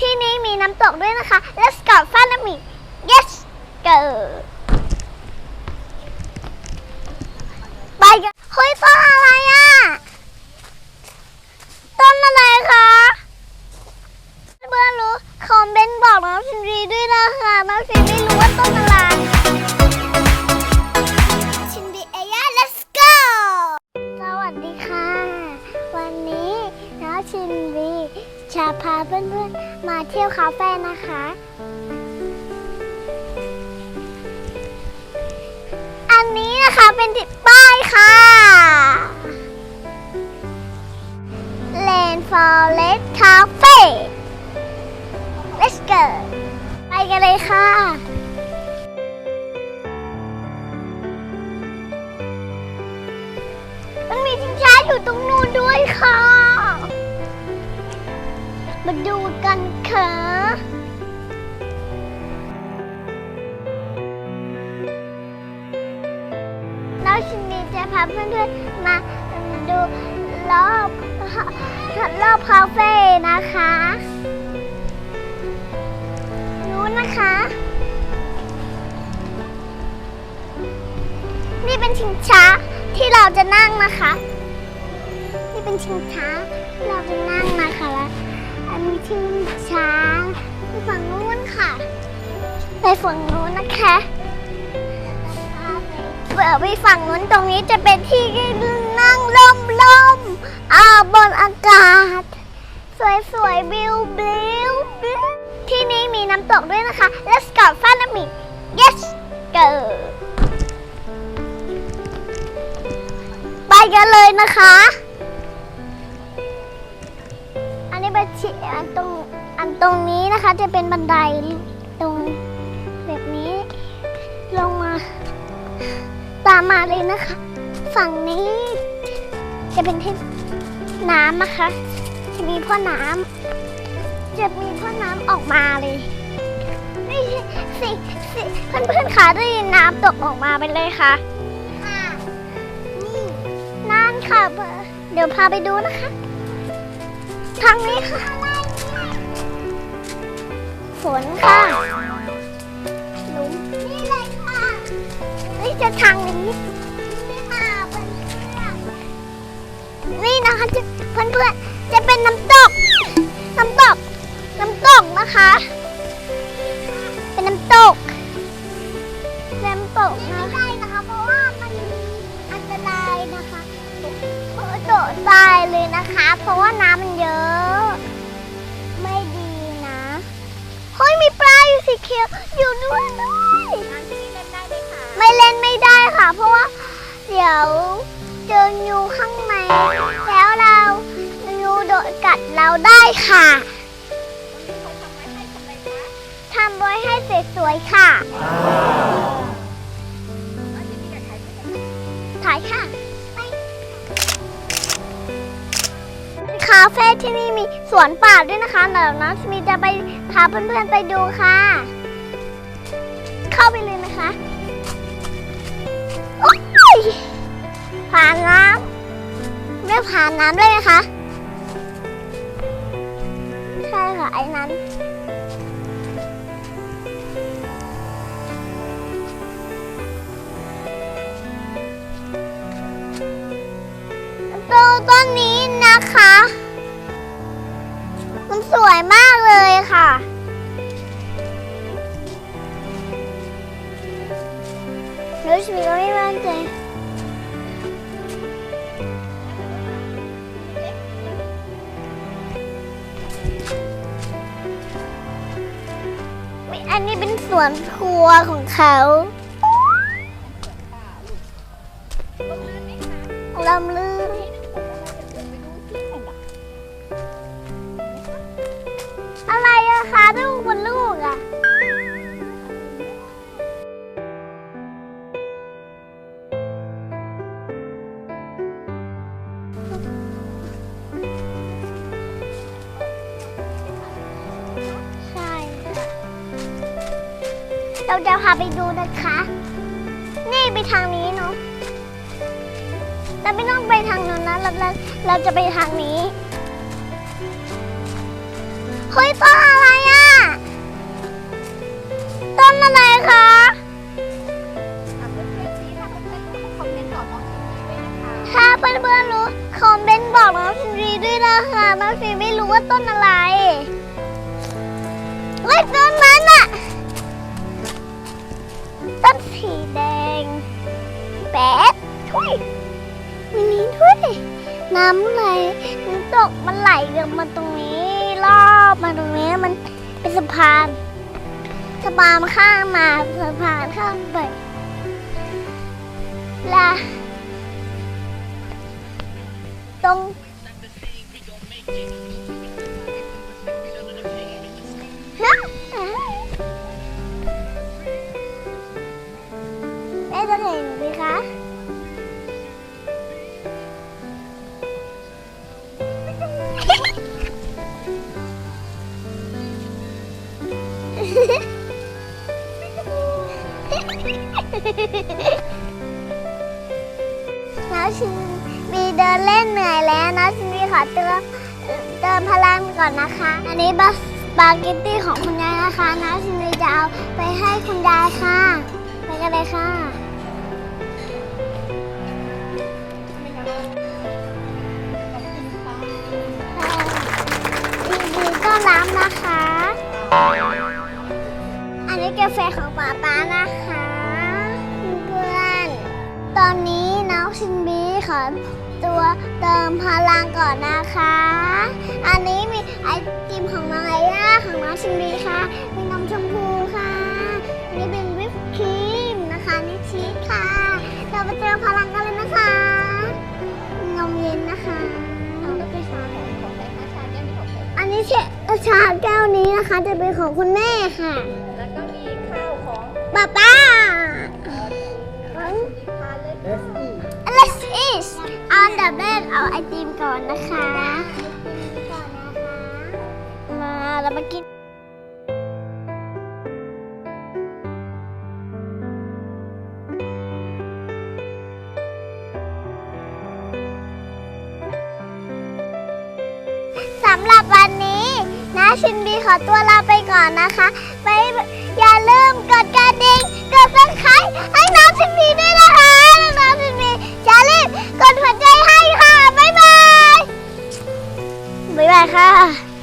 ที่นี้มีน้ำตกด้วยนะคะ Let's go follow me Yes go ไปกันเฮ้ยต้นอะไรอะ ต้นอะไรคะเพื่อนรู้คอมเมนต์บอกน้องชินรีด้วยนะคะ น้องชินรีรู้ว่าต้นอะไราเพื่อนๆมาเที่ยวคาเฟ่นะคะ อันนี้นะคะเป็นติดป้ายค่ะ Land Forest Cafe Let's go ไปกันเลยค่ะ มาดูกันค่ะแล้วชินดีจะพาเพื่อนๆมาดูรอบรอบคาเฟ่นะคะนู้นนะคะ นี่เป็นชิงช้าที่เราจะนั่งนะคะ นี่เป็นชิงช้าที่เราจะนั่งนะคะ ชิงช้าไปฝั่งนู้นค่ะ ไปฝั่งนู้นนะคะเปิดไปฝั่งนู้นตรงนี้จะเป็นที่นั่งล่มล่มๆอ่าบนอากาศ สวยสวยๆบิวบิวบิวที่นี่มีน้ำตกด้วยนะคะ Let's go follow me Yes go ไปกันเลยนะคะ อันนี้เป็นชิอันตรงอันตรงนี้นะคะจะเป็นบันไดตรงแบบนี้ ลงมา ตามมาเลยนะคะ ฝั่งนี้ จะเป็นที่น้ำนะคะ จะมีพ่อน้ำจะมีพ่อน้ำออกมาเลยนี่สิสิเพื่อนๆคะได้ยินน้ำตกออกมาไปเลยค่ะค่ะนี่นั่นค่ะเบอร์เดี๋ยวพาไปดูนะคะ ทางนี้ค่ะ ฝนค่ะหลุมนี่เลยค่ะนี่จะทางนี้นี่ค่ะเพื่อนะคะเพื่อนๆจะเป็นน้ำตก น้ำตก น้ำตกนะคะ เขียวอยู่ด้วยด้วยไม่เล่นไม่ได้ค่ะ เพราะว่าเดี๋ยวเจองูข้างในแล้วเรางูโดดกัดเราได้ค่ะทำไว้ให้สวยๆค่ะ ถ่ายค่ะาเฟ่ที่นี่มีสวนป่าด้วยนะคะเดี๋ยวน้องสมีจะไปพาเพื่อนๆไปดูค่ะ เข้าไปเลยนะคะผ่านน้ำเรียกผ่านน้ำเลยไหมคะใช่ค่ะไอ้นั้นต้นต้น มันสวยมากเลยค่ะ รู้สึกว่าไม่มั่นใจอันนี้เป็นสวนครัวของเขาลำลื่น บนลูกอะใช่ค่ะเราจะพาไปดูนะคะ นี่ไปทางนี้เนาะเราไม่ต้องไปทางนั้นนะเราเราเราจะไปทางนี้ เฮ้ยต้นอะไรต้นอะไรเฮ้ยต้นนั้นอะต้นสีแดงแป๊ดทุยมินิทุยน้ำไหลน้ำตกมันไหลลงมาตรงนี้รอบมาตรงนี้มันเป็นสะพานสะพานข้ามมาสะพานข้ามไปและตรง น้าชินมีเดินเล่นเหนื่อยแล้วนะชินมีขอเติมเติมพลังก่อนนะคะ อันนี้บาสปาเกตตี้ของคุณยายนะคะนะชินีจะเอาไปให้คุณยายค่ะ ไปกันเลยค่ะยินดีต้อนรับนะคะ อันนี้กาแฟของป๊าป๊านะคะ ตอนนี้น้องชินบีขอตัวเติมพลังก่อนนะคะ อันนี้มีไอติมของน้องไอย่าของน้องชินบีค่ะ มีนมชมพูค่ะ อันนี้เป็นวิปครีมนะคะนี่ชีสค่ะ เราไปเติมพลังกันเลยนะคะมีนมเย็นนะคะอันนี้เชชาแก้วนี้นะคะจะเป็นของคุณแม่ค่ะ แล้วก็มีข้าวของป้าป้า ดับแรกเอาไอติมก่อนนะคะ มาเรามากินสำหรับวันนี้นะชินบีขอตัวลาไปก่อนนะคะไปอย่าลืมกดกระดิ่งกดซับสไครต์ให้น้องชินบีด้วยนะคะแล้วน้องชินบีจะรีบกดหัวใจ บ๊ายบายค่ะ